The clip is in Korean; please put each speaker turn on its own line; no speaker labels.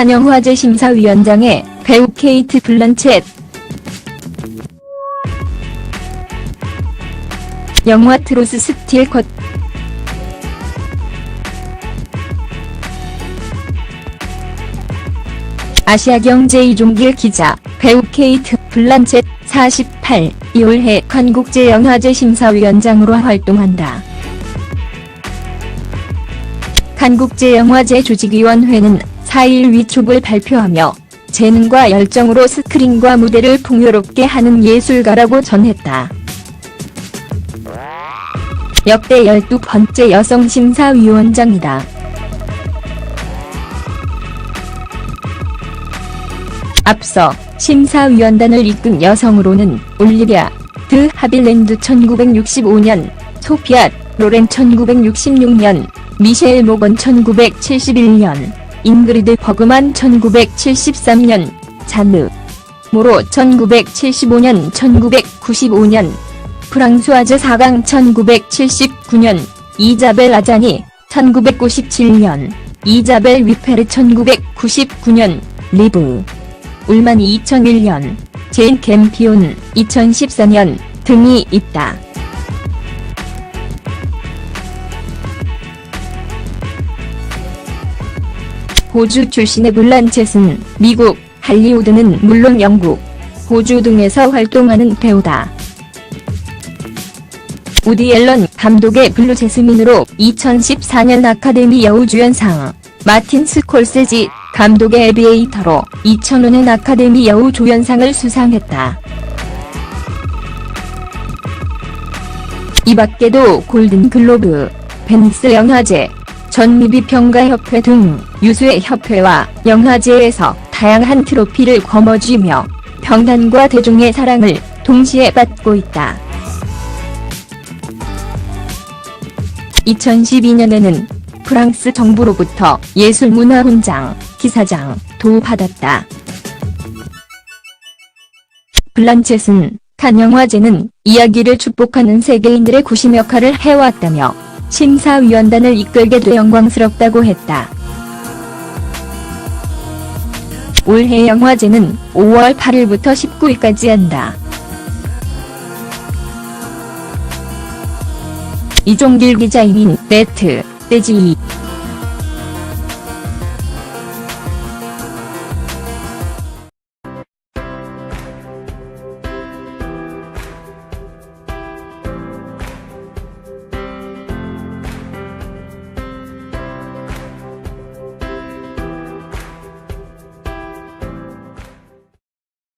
칸영화제 심사위원장에 배우 케이트 블란쳇 영화 트로스 스틸 컷 아시아경제 이종길 기자, 배우 케이트 블란쳇 48, 이 올해 칸국제영화제 심사위원장으로 활동한다. 칸국제영화제 조직위원회는 4일 위촉을 발표하며 재능과 열정으로 스크린과 무대를 풍요롭게 하는 예술가라고 전했다. 역대 12번째 여성 심사위원장이다. 앞서 심사위원단을 이끈 여성으로는 올리비아 드 하빌랜드 1965년, 소피아 로렌 1966년, 미셸 모건 1971년, 잉그리드 버그만 1973년, 잔느. 모로 1975년 1995년, 프랑수아즈 4강 1979년, 이자벨 아자니 1997년, 이자벨 위페르 1999년, 리브. 울만 2001년, 제인 캠피온 2014년 등이 있다. 호주 출신의 블란쳇은 미국, 할리우드는 물론 영국, 호주 등에서 활동하는 배우다. 우디 앨런 감독의 블루 제스민으로 2014년 아카데미 여우주연상, 마틴 스콜세지 감독의 에비에이터로 2005년 아카데미 여우조연상을 수상했다. 이 밖에도 골든글로브, 베니스 영화제, 전미비평가협회 등 유수의 협회와 영화제에서 다양한 트로피를 거머쥐며 평단과 대중의 사랑을 동시에 받고 있다. 2012년에는 프랑스 정부로부터 예술문화훈장, 기사장도 받았다. 블란쳇은 칸 영화제는 이야기를 축복하는 세계인들의 구심 역할을 해왔다며 심사위원단을 이끌게 돼 영광스럽다고 했다. 올해 영화제는 5월 8일부터 19일까지 한다. 이종길 기자인 네트, 떼지